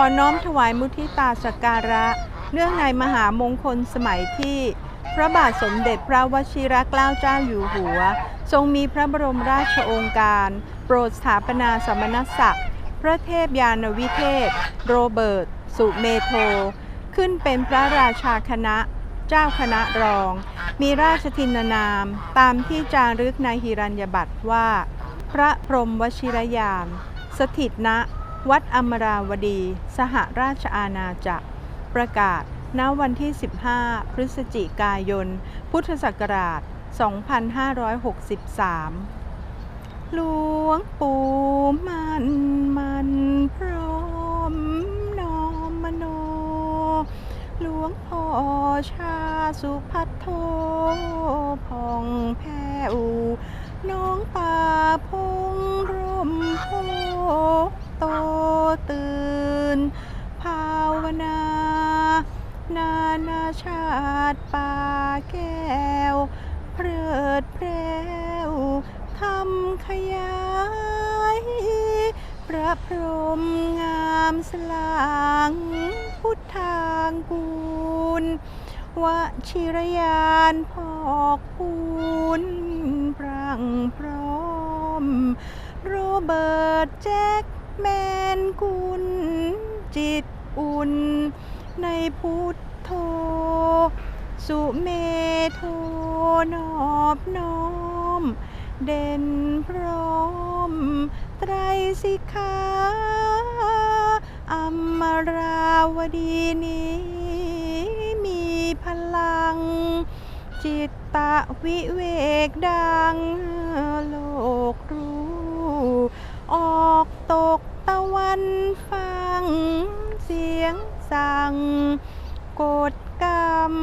อน้อมถวายมุทิตาสักการะ เนื่องในมหามงคลสมัยที่ พระบาทสมเด็จพระวชิรเกล้าเจ้าอยู่หัว ทรงมีพระบรมราชโองการ โปรดสถาปนาสมณศักดิ์ พระเทพยานวิเทศ โรเบิร์ต สุเมโท ขึ้นเป็นพระราชาคณะ เจ้าคณะรอง มีราชทินนาม ตามที่จารึกในหิรัญญบัตรว่า พระพรหมวชิรยาน สถิตณ วัดอมราวดี สหราชอาณาจักร ประกาศ ณ วันที่ 15 พฤศจิกายน พุทธศักราช 2563 หลวงปู่มันมันพร้อมนอมมโน หลวงพ่อชาสุพัทโทพองแผ้วน้องป่า นา นานาชาติป่าแก้ว เพลิดเพลวคำขยาย พระพรหมงามสลางพุทธางกูลวชิรยานพอกพูนพรังพร้อม โรเบิร์ตแจ็คแมนกุลจิต อุ่น ในพุทโธสุเมโทนอบน้อม เด่นพร้อม ไตรสิกขาอมราวดีนี้มีพลัง จิตตะวิเวกดังโลกรู้ ออกตกตะวันฟัง เสียงสั่งกฎกรรม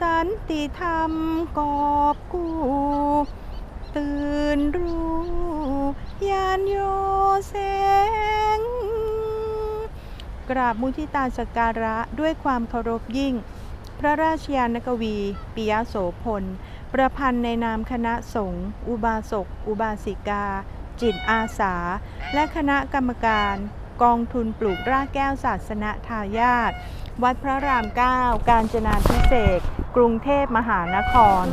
สันติธรรมกอบกู้ตื่นรู้ยานโยแสงกราบมุทิตาสกการะด้วยความเคารพยิ่ง พระราชยานกวีปิยโสพล ประพันธ์ในนามคณะสงฆ์อุบาสก อุบาสิกา จิตอาสา และคณะกรรมการ กองทุนปลูกรากแก้วศาสนทายาทวัดพระรามเก้าการจนาพิเศษกรุงเทพมหานคร